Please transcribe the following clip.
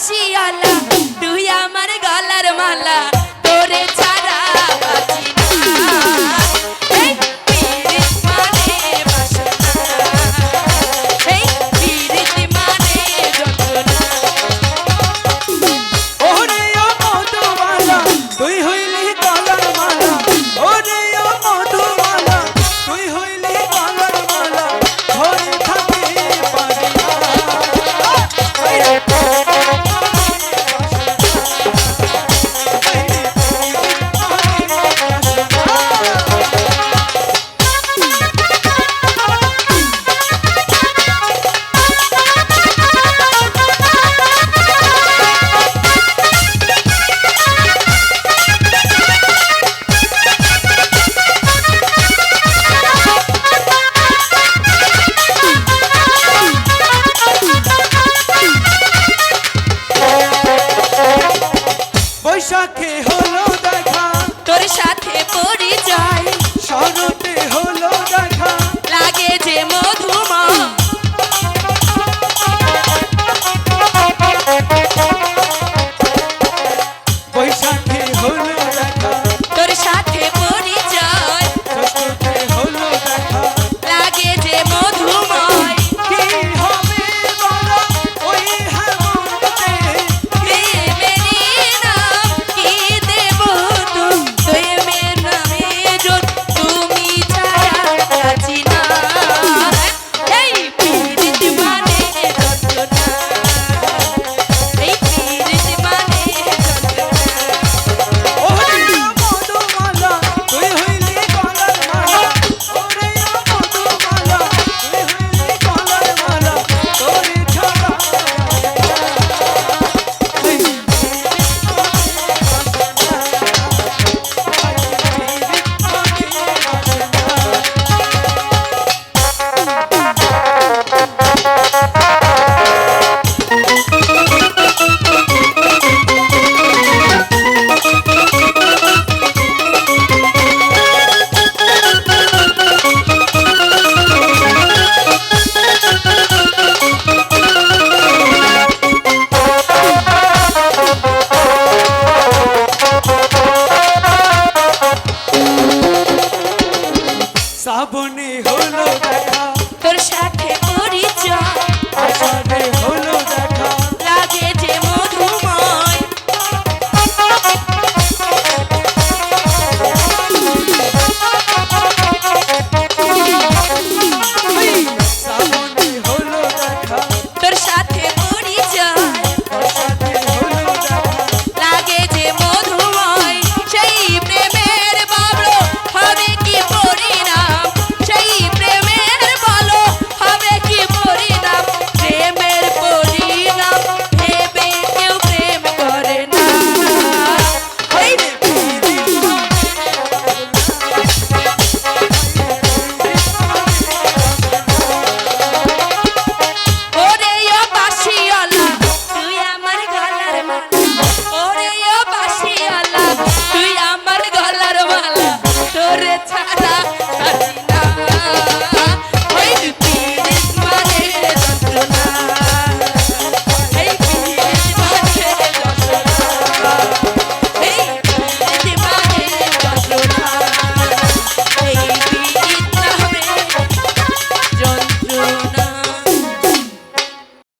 বাসিয়ালা তুই আমার গলার মালা। সাথে হলো দেখা। তোর সাথে পরিচয়। শ্রাবণে হলো